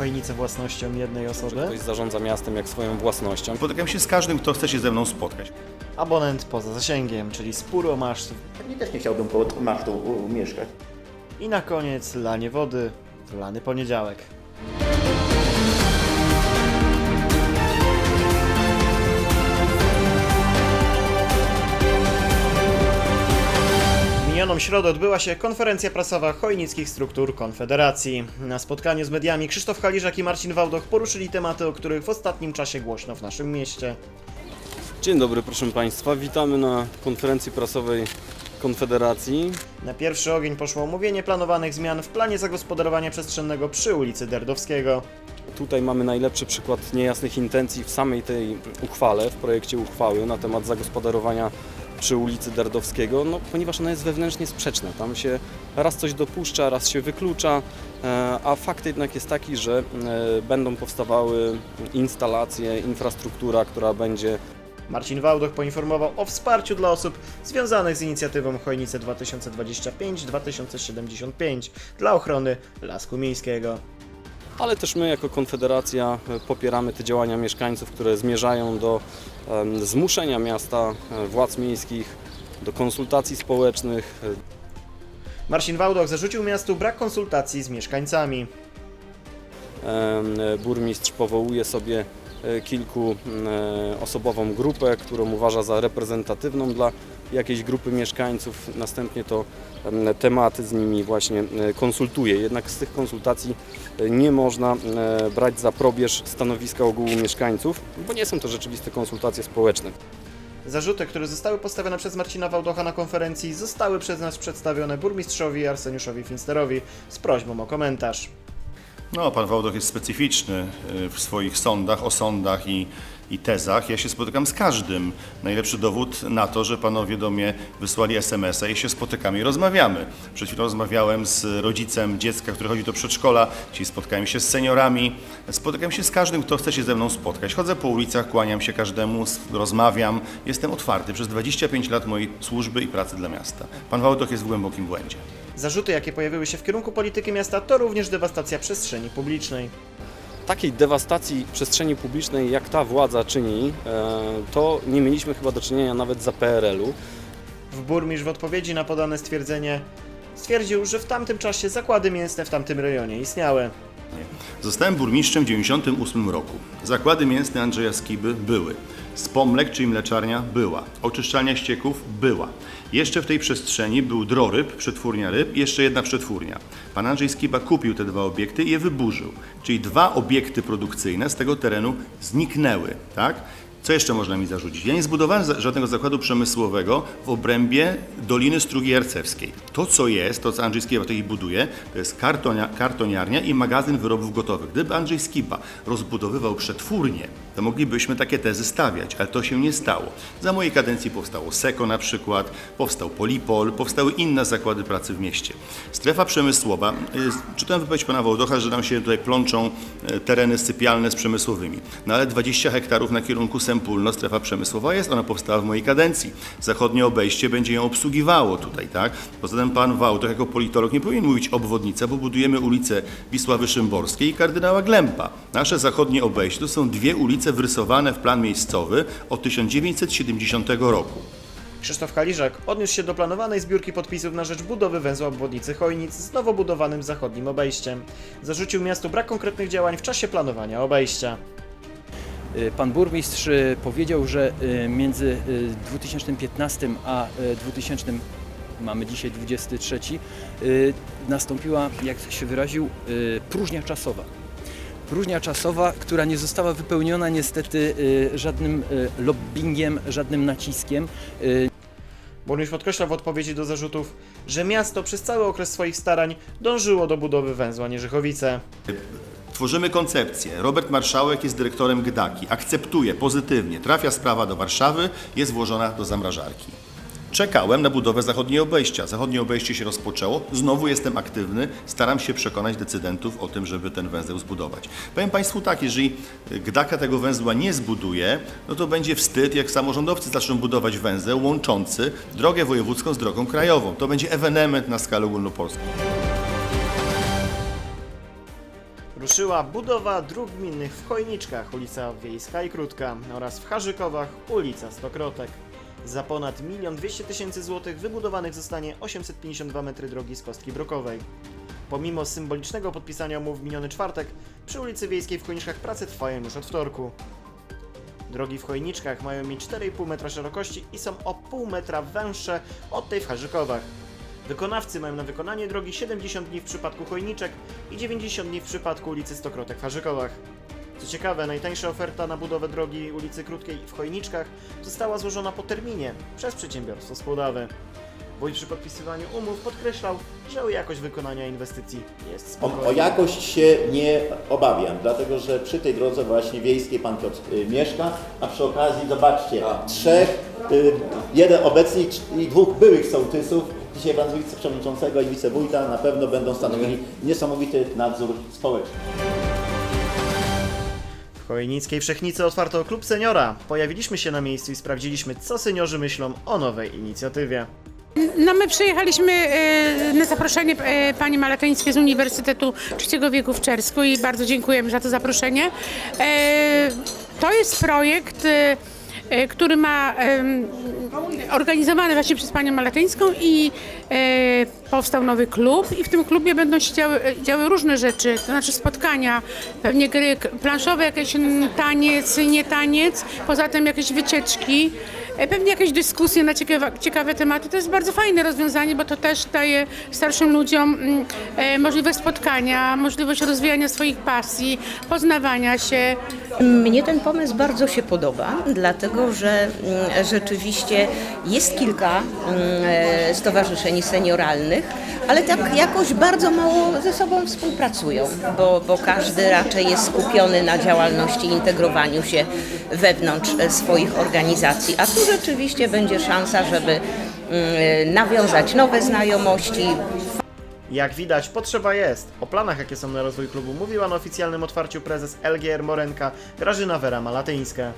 Chojnice własnością jednej osoby? Ktoś zarządza miastem jak swoją własnością. Spotykam się z każdym, kto chce się ze mną spotkać. Abonent poza zasięgiem, czyli spór o maszt. Pewnie też nie chciałbym pod masztą u, mieszkać. I na koniec lanie wody w lany poniedziałek. Minioną środę odbyła się konferencja prasowa chojnickich struktur Konfederacji. Na spotkaniu z mediami Krzysztof Haliżak i Marcin Wałdoch poruszyli tematy, o których w ostatnim czasie głośno w naszym mieście. Dzień dobry, proszę Państwa. Witamy na konferencji prasowej Konfederacji. Na pierwszy ogień poszło omówienie planowanych zmian w planie zagospodarowania przestrzennego przy ulicy Derdowskiego. Tutaj mamy najlepszy przykład niejasnych intencji w samej tej uchwale, w projekcie uchwały na temat zagospodarowania przy ulicy Derdowskiego, no, ponieważ ona jest wewnętrznie sprzeczna. Tam się raz coś dopuszcza, raz się wyklucza, e, a fakt jednak jest taki, że e, będą powstawały instalacje, infrastruktura, która będzie Marcin Wałdoch poinformował o wsparciu dla osób związanych z inicjatywą Chojnice 2025-2075 dla ochrony Lasku Miejskiego. Ale też my jako Konfederacja e, popieramy te działania mieszkańców, które zmierzają do zmuszenia miasta, e, władz miejskich, do konsultacji społecznych, Marcin Wałdoch zarzucił miastu brak konsultacji z mieszkańcami. E, Burmistrz powołuje sobie e, kilku e, grupę, którą uważa za reprezentatywną dla jakiejś grupy mieszkańców. Następnie to em, tematy z nimi właśnie e, konsultuje. Jednak z tych konsultacji nie można brać za probierz stanowiska ogółu mieszkańców, bo nie są to rzeczywiste konsultacje społeczne. Zarzuty, które zostały postawione przez Marcina Wałdocha na konferencji, zostały przez nas przedstawione burmistrzowi Arseniuszowi Finsterowi z prośbą o komentarz. No, pan Wałdoch jest specyficzny y, w swoich sądach, osądach i, i tezach. Ja się spotykam z każdym. Najlepszy dowód na to, że panowie do mnie wysłali SMS-a i się spotykamy i rozmawiamy. Przed chwilą rozmawiałem z rodzicem dziecka, który chodzi do przedszkola, dzisiaj spotkałem się z seniorami. Spotykam się z każdym, kto chce się ze mną spotkać. Chodzę po ulicach, kłaniam się każdemu, rozmawiam. Jestem otwarty przez 25 lat mojej służby i pracy dla miasta. Pan Wałdoch jest w głębokim błędzie. Zarzuty, jakie pojawiły się w kierunku polityki miasta, to również dewastacja przestrzeni publicznej. Takiej dewastacji przestrzeni publicznej, jak ta władza czyni, e, to nie mieliśmy chyba do czynienia nawet za PRL-u. W burmistrz w odpowiedzi na podane stwierdzenie stwierdził, że w tamtym czasie zakłady mięsne w tamtym rejonie istniały. Zostałem burmistrzem w 1998 roku. Zakłady mięsne Andrzeja Skiby były. Spomlek, czyli mleczarnia, była. Oczyszczalnia ścieków była. Jeszcze w tej przestrzeni był droryb, przetwórnia ryb i jeszcze jedna przetwórnia. Pan Andrzej Skiba kupił te dwa obiekty i je wyburzył. Czyli dwa obiekty produkcyjne z tego terenu zniknęły, tak? Co jeszcze można mi zarzucić? Ja nie zbudowałem żadnego zakładu przemysłowego w obrębie Doliny Strugi Jarcewskiej. To, co jest, to co Andrzej Skiba tutaj buduje, to jest kartonia, kartoniarnia i magazyn wyrobów gotowych. Gdyby Andrzej Skiba rozbudowywał przetwórnię, to moglibyśmy takie tezy stawiać, ale to się nie stało. Za mojej kadencji powstało Seko na przykład, powstał Polipol, powstały inne zakłady pracy w mieście. Strefa przemysłowa, y, czytałem wypowiedź pana Wołdocha, że nam się tutaj plączą y, tereny sypialne z przemysłowymi. No ale 20 hektarów na kierunku Sempólno, strefa przemysłowa jest, ona powstała w mojej kadencji. Zachodnie obejście będzie ją obsługiwało tutaj, tak? Poza tym pan Wałdoch jako politolog nie powinien mówić obwodnica, bo budujemy ulicę Wisławy Szymborskiej i kardynała Glempa. Nasze zachodnie obejście to są dwie ulice wrysowane w plan miejscowy od 1970 roku. Krzysztof Kaliżak odniósł się do planowanej zbiórki podpisów na rzecz budowy węzła obwodnicy Chojnic z nowo budowanym zachodnim obejściem. Zarzucił miastu brak konkretnych działań w czasie planowania obejścia. Y, Pan burmistrz y, powiedział, że y, między y, 2015 a y, 2000, mamy dzisiaj 23, y, nastąpiła, jak się wyraził, próżnia czasowa. Próżnia czasowa, która nie została wypełniona niestety y, żadnym y, lobbyingiem, żadnym naciskiem. Y, Burmistrz podkreślał w odpowiedzi do zarzutów, że miasto przez cały okres swoich starań dążyło do budowy węzła Nierzychowice. Tworzymy koncepcję. Robert Marszałek jest dyrektorem GDAKI. Akceptuje pozytywnie. Trafia sprawa do Warszawy, jest włożona do zamrażarki. Czekałem na budowę zachodniej obejścia. Zachodnie obejście się rozpoczęło. Znowu jestem aktywny. Staram się przekonać decydentów o tym, żeby ten węzeł zbudować. Powiem Państwu tak, jeżeli GDAKA tego węzła nie zbuduje, no to będzie wstyd, jak samorządowcy zaczną budować węzeł łączący drogę wojewódzką z drogą krajową. To będzie ewenement na skalę ogólnopolską. Ruszyła budowa dróg gminnych w Chojniczkach, ulica Wiejska i Krótka oraz w Harzykowach, ulica Stokrotek. Za ponad 1 200 tysięcy złotych wybudowanych zostanie 852 metry drogi z kostki brokowej. Pomimo symbolicznego podpisania umów w miniony czwartek, przy ulicy Wiejskiej w Chojniczkach prace trwają już od wtorku. Drogi w Chojniczkach mają mieć 4,5 metra szerokości i są o pół metra węższe od tej w Harzykowach. Wykonawcy mają na wykonanie drogi 70 dni w przypadku Chojniczek i 90 dni w przypadku ulicy Stokrotek w Harzykowach. Co ciekawe, najtańsza oferta na budowę drogi ulicy Krótkiej w Chojniczkach została złożona po terminie przez przedsiębiorstwo Spłodawy. Wójt przy podpisywaniu umów podkreślał, że o jakość wykonania inwestycji jest O, spokojny. o jakość się nie obawiam, dlatego że przy tej drodze właśnie wiejskiej pan Piotr y, mieszka, a przy okazji zobaczcie, trzech, y, jeden obecny i dwóch byłych sołtysów, dzisiaj pan wiceprzewodniczącego i wicewójta na pewno będą stanowili niesamowity nadzór społeczny. Chojnickiej Wszechnicy otwarto klub seniora. Pojawiliśmy się na miejscu i sprawdziliśmy, co seniorzy myślą o nowej inicjatywie. No my przyjechaliśmy e, na zaproszenie e, pani Malatyńskiej z Uniwersytetu Trzeciego Wieku w Czersku i bardzo dziękujemy za to zaproszenie. E, To jest projekt, który ma organizowany właśnie przez panią Malatyńską i e, powstał nowy klub i w tym klubie będą się działy, e, działy różne rzeczy, to znaczy spotkania, pewnie gry planszowe, jakiś mm, taniec, nie taniec, poza tym jakieś wycieczki. E, Pewnie jakieś dyskusje na ciekawe, ciekawe tematy. To jest bardzo fajne rozwiązanie, bo to też daje starszym ludziom mm, e, możliwość spotkania, możliwość rozwijania swoich pasji, poznawania się. Mnie ten pomysł bardzo się podoba, dlatego że mm, rzeczywiście jest kilka mm, e, stowarzyszeń senioralnych, ale tak jakoś bardzo mało ze sobą współpracują, bo, bo każdy raczej jest skupiony na działalności integrowaniu się wewnątrz e, swoich organizacji, a tu rzeczywiście będzie szansa, żeby mm, nawiązać nowe znajomości, Jak widać, potrzeba jest. O planach, jakie są na rozwój klubu, mówiła na oficjalnym otwarciu prezes LGR Morenka Grażyna Wera Malatyńska.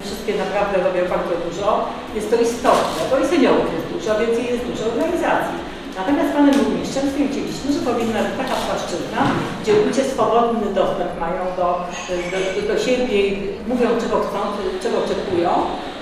Wszystkie naprawdę robią bardzo dużo. Jest to istotne, bo i seniorów jest dużo, więc jest dużo organizacji. Natomiast z panem burmistrzem stwierdziliśmy, że powinna być taka płaszczyzna, gdzie ludzie swobodny dostęp mają do, do, do, do siebie, mówią czego chcą, czego oczekują.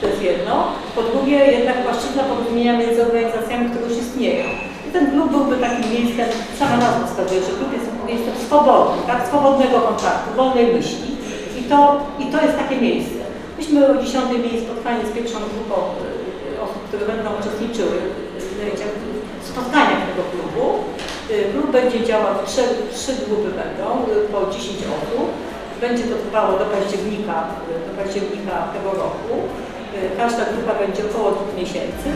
To jest jedno. Po drugie, jednak płaszczyzna porozumienia między organizacjami, które już istnieją. Ten klub byłby takim miejscem, sama nazwa wskazuje, że klub jest miejscem swobodnym, tak? swobodnego kontaktu, wolnej myśli. I to, I to jest takie miejsce. Myśmy o 10 mieli spotkanie z pierwszą grupą y, osób, które będą uczestniczyły w spotkaniach tego klubu. Y, Klub będzie działał, trzy, trzy grupy będą, y, po 10 osób. Będzie to trwało do października, do października tego roku. Każda grupa będzie około dwóch miesięcy.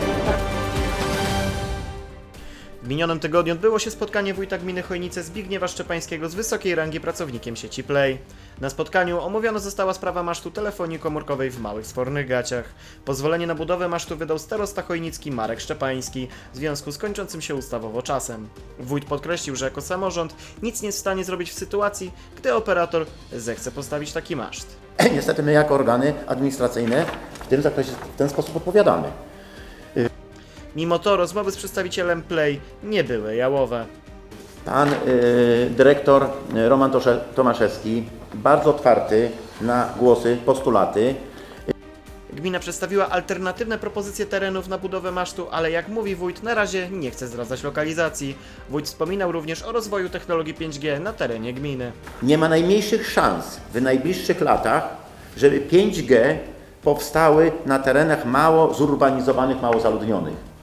W minionym tygodniu odbyło się spotkanie wójta gminy Chojnice Zbigniewa Szczepańskiego z wysokiej rangi pracownikiem sieci Play. Na spotkaniu omówiona została sprawa masztu telefonii komórkowej w Małych Sfornych Gaciach. Pozwolenie na budowę masztu wydał starosta chojnicki Marek Szczepański w związku z kończącym się ustawowo czasem. Wójt podkreślił, że jako samorząd nic nie jest w stanie zrobić w sytuacji, gdy operator zechce postawić taki maszt. Niestety my jako organy administracyjne w tym zakresie w ten sposób odpowiadamy. Mimo to rozmowy z przedstawicielem Play nie były jałowe. Pan y, dyrektor y, Roman Tosze- Tomaszewski bardzo otwarty na głosy, postulaty. Gmina przedstawiła alternatywne propozycje terenów na budowę masztu, ale jak mówi wójt, na razie nie chce zdradzać lokalizacji. Wójt wspominał również o rozwoju technologii 5G na terenie gminy. Nie ma najmniejszych szans w najbliższych latach, żeby 5G powstały na terenach mało zurbanizowanych, mało zaludnionych.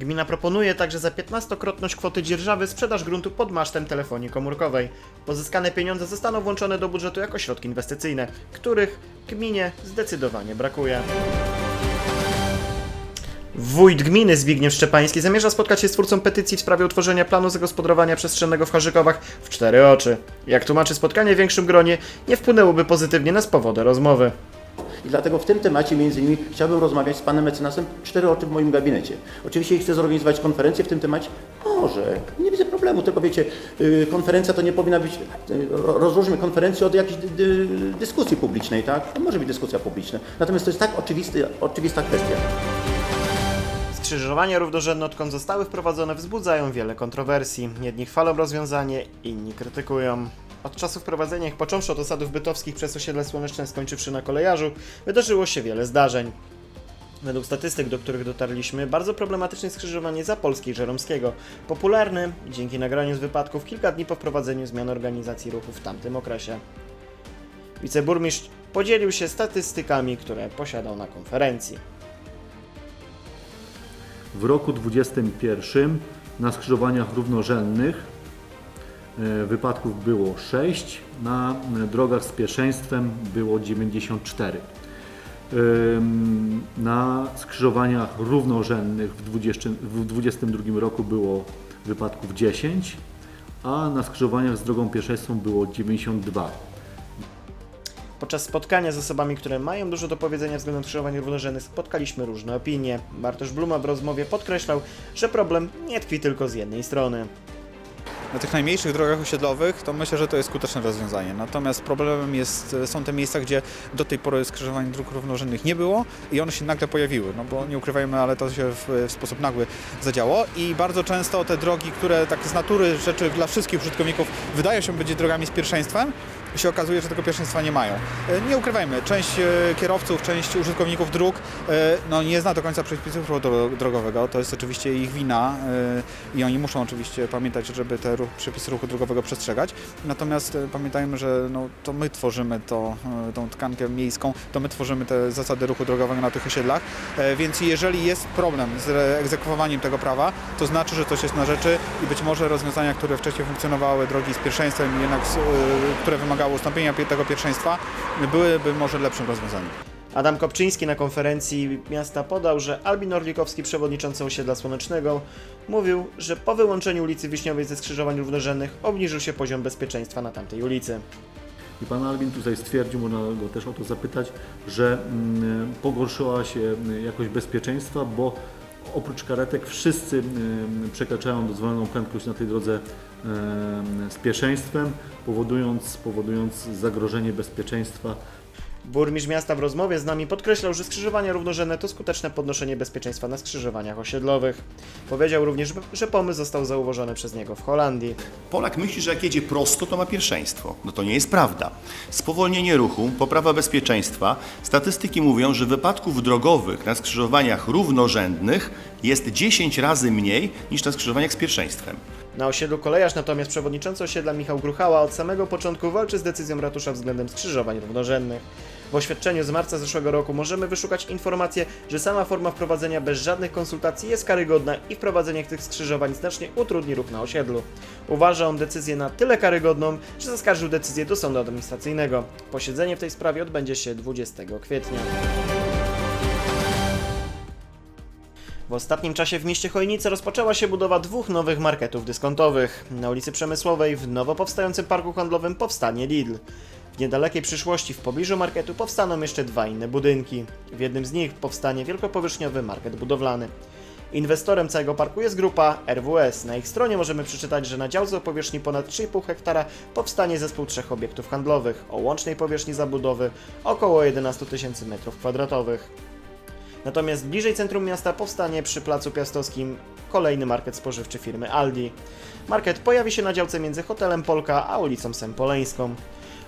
Gmina proponuje także za 15-krotność kwoty dzierżawy sprzedaż gruntu pod masztem telefonii komórkowej. Pozyskane pieniądze zostaną włączone do budżetu jako środki inwestycyjne, których gminie zdecydowanie brakuje. Wójt gminy Zbigniew Szczepański zamierza spotkać się z twórcą petycji w sprawie utworzenia planu zagospodarowania przestrzennego w Harzykowach w cztery oczy. Jak tłumaczy spotkanie w większym gronie, nie wpłynęłoby pozytywnie na spowodę rozmowy. I dlatego w tym temacie między innymi chciałbym rozmawiać z panem mecenasem cztery oczy w moim gabinecie. Oczywiście chce zorganizować konferencję w tym temacie, może, nie widzę problemu, tylko wiecie, y, konferencja to nie powinna być, y, ro- rozróżmy konferencję od jakiejś dy, dyskusji publicznej, tak? To może być dyskusja publiczna. Natomiast to jest tak oczywisty, oczywista kwestia. Skrzyżowania równorzędne, odkąd zostały wprowadzone, wzbudzają wiele kontrowersji. Jedni chwalą rozwiązanie, inni krytykują. Od czasu wprowadzenia ich począwszy od osadów bytowskich przez osiedle słoneczne skończywszy na kolejarzu, wydarzyło się wiele zdarzeń. Według statystyk, do których dotarliśmy, bardzo problematyczne skrzyżowanie Zapolskiej Żeromskiego. Popularne dzięki nagraniu z wypadków kilka dni po wprowadzeniu zmian organizacji ruchu w tamtym okresie. Wiceburmistrz podzielił się statystykami, które posiadał na konferencji. W roku 2021 na skrzyżowaniach równorzędnych wypadków było 6, na e, drogach z pierwszeństwem było 94. Ym, Na skrzyżowaniach równorzędnych w 20 w 2022 roku było wypadków 10, a na skrzyżowaniach z drogą pierwszeństwą było 92. Podczas spotkania z osobami, które mają dużo do powiedzenia względem skrzyżowań równorzędnych, spotkaliśmy różne opinie. Bartosz Bluma w rozmowie podkreślał, że problem nie tkwi tylko z jednej strony. Na tych najmniejszych drogach osiedlowych to myślę, że to jest skuteczne rozwiązanie. Natomiast problemem jest, są te miejsca, gdzie do tej pory skrzyżowań dróg równorzędnych nie było i one się nagle pojawiły. No bo nie ukrywajmy, ale to się w, w sposób nagły zadziało i bardzo często te drogi, które tak z natury rzeczy dla wszystkich użytkowników wydają się być drogami z pierwszeństwem, się okazuje, że tego pierwszeństwa nie mają. E, Nie ukrywajmy, część e, kierowców, część użytkowników dróg e, no, nie zna do końca przepisów ruchu dro- drogowego. To jest oczywiście ich wina i oni muszą oczywiście pamiętać, żeby te ruch, ruchu drogowego przestrzegać. Natomiast e, pamiętajmy, że no, to my tworzymy to, e, tą tkankę miejską, to my tworzymy te zasady ruchu drogowego na tych osiedlach, e, więc jeżeli jest problem z egzekwowaniem tego prawa, to znaczy, że coś jest na rzeczy i być może rozwiązania, które wcześniej funkcjonowały, drogi z pierwszeństwem, jednak, które wymagały ustąpienia pie- tego pierwszeństwa, byłyby może lepszym rozwiązaniem. Adam Kopczyński na konferencji miasta podał, że Albin Orlikowski, przewodniczący osiedla słonecznego, mówił, że po wyłączeniu ulicy Wiśniowej ze skrzyżowań równorzędnych obniżył się poziom bezpieczeństwa na tamtej ulicy. I pan Albin tutaj stwierdził, można go też o to zapytać, że mm, pogorszyła się mm, jakość bezpieczeństwa, bo oprócz karetek wszyscy mm, przekraczają dozwoloną prędkość na tej drodze z pierwszeństwem, powodując, powodując zagrożenie bezpieczeństwa Burmistrz miasta w rozmowie z nami podkreślał, że skrzyżowania równorzędne to skuteczne podnoszenie bezpieczeństwa na skrzyżowaniach osiedlowych. Powiedział również, że pomysł został zauważony przez niego w Holandii. Polak myśli, że jak jedzie prosto, to ma pierwszeństwo. No to nie jest prawda. Spowolnienie ruchu, poprawa bezpieczeństwa. Statystyki mówią, że wypadków drogowych na skrzyżowaniach równorzędnych jest 10 razy mniej niż na skrzyżowaniach z pierwszeństwem. Na osiedlu Kolejarz natomiast przewodniczący osiedla Michał Gruchała od samego początku walczy z decyzją ratusza względem skrzyżowań równorzędnych. W oświadczeniu z marca zeszłego roku możemy wyszukać informację, że sama forma wprowadzenia bez żadnych konsultacji jest karygodna i wprowadzenie tych skrzyżowań znacznie utrudni ruch na osiedlu. Uważa on decyzję na tyle karygodną, że zaskarżył decyzję do sądu administracyjnego. Posiedzenie w tej sprawie odbędzie się 20 kwietnia. W ostatnim czasie w mieście Chojnice rozpoczęła się budowa dwóch nowych marketów dyskontowych. Na ulicy Przemysłowej w nowo powstającym parku handlowym powstanie Lidl. W niedalekiej przyszłości w pobliżu marketu powstaną jeszcze dwa inne budynki. W jednym z nich powstanie wielkopowierzchniowy market budowlany. Inwestorem całego parku jest grupa RWS. Na ich stronie możemy przeczytać, że na działce o powierzchni ponad 3,5 hektara powstanie zespół trzech obiektów handlowych o łącznej powierzchni zabudowy około 11 tysięcy m2. Natomiast bliżej centrum miasta powstanie przy Placu Piastowskim kolejny market spożywczy firmy Aldi. Market pojawi się na działce między hotelem Polka a ulicą Sempoleńską.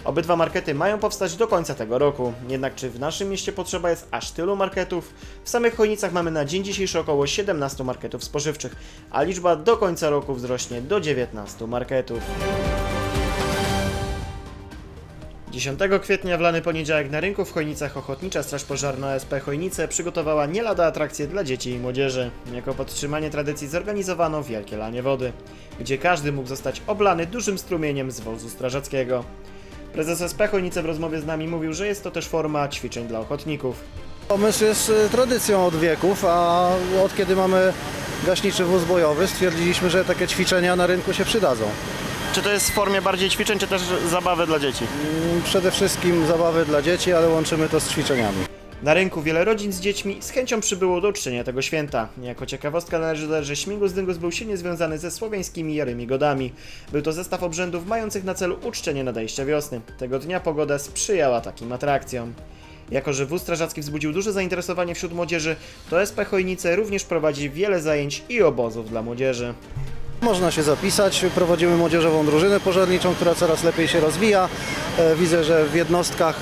Obydwa markety mają powstać do końca tego roku. Jednak czy w naszym mieście potrzeba jest aż tylu marketów? W samych Chojnicach mamy na dzień dzisiejszy około 17 marketów spożywczych, a liczba do końca roku wzrośnie do 19 marketów. 10 kwietnia w lany poniedziałek na rynku w Chojnicach Ochotnicza Straż Pożarna OSP Chojnice przygotowała nie lada atrakcje dla dzieci i młodzieży. Jako podtrzymanie tradycji zorganizowano wielkie lanie wody, gdzie każdy mógł zostać oblany dużym strumieniem z wozu strażackiego. Prezes OSP Chojnice w rozmowie z nami mówił, że jest to też forma ćwiczeń dla ochotników. Pomysł jest y, tradycją od wieków, a od kiedy mamy gaśniczy wóz bojowy stwierdziliśmy, że takie ćwiczenia na rynku się przydadzą. Czy to jest w formie bardziej ćwiczeń, czy też zabawy dla dzieci? Mm, Przede wszystkim zabawy dla dzieci, ale łączymy to z ćwiczeniami. Na rynku wiele rodzin z dziećmi z chęcią przybyło do uczczenia tego święta. Jako ciekawostka należy dodać, że Śmigus Dyngus był silnie związany ze słowiańskimi jarymi godami. Był to zestaw obrzędów mających na celu uczczenie nadejścia wiosny. Tego dnia pogoda sprzyjała takim atrakcjom. Jako, że wóz strażacki wzbudził duże zainteresowanie wśród młodzieży, to SP Chojnice również prowadzi wiele zajęć i obozów dla młodzieży. Można się zapisać, prowadzimy młodzieżową drużynę pożarniczą, która coraz lepiej się rozwija. E, Widzę, że w jednostkach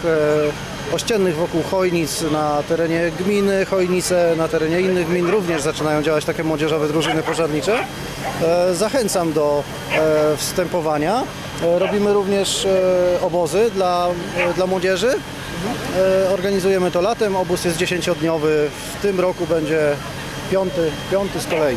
e, ościennych wokół Chojnic na terenie gminy Chojnice, na terenie innych gmin również zaczynają działać takie młodzieżowe drużyny pożarnicze. E, Zachęcam do wstępowania. Robimy również obozy dla, dla młodzieży. Organizujemy to latem, obóz jest 10-dniowy, w tym roku będzie piąty, piąty z kolei.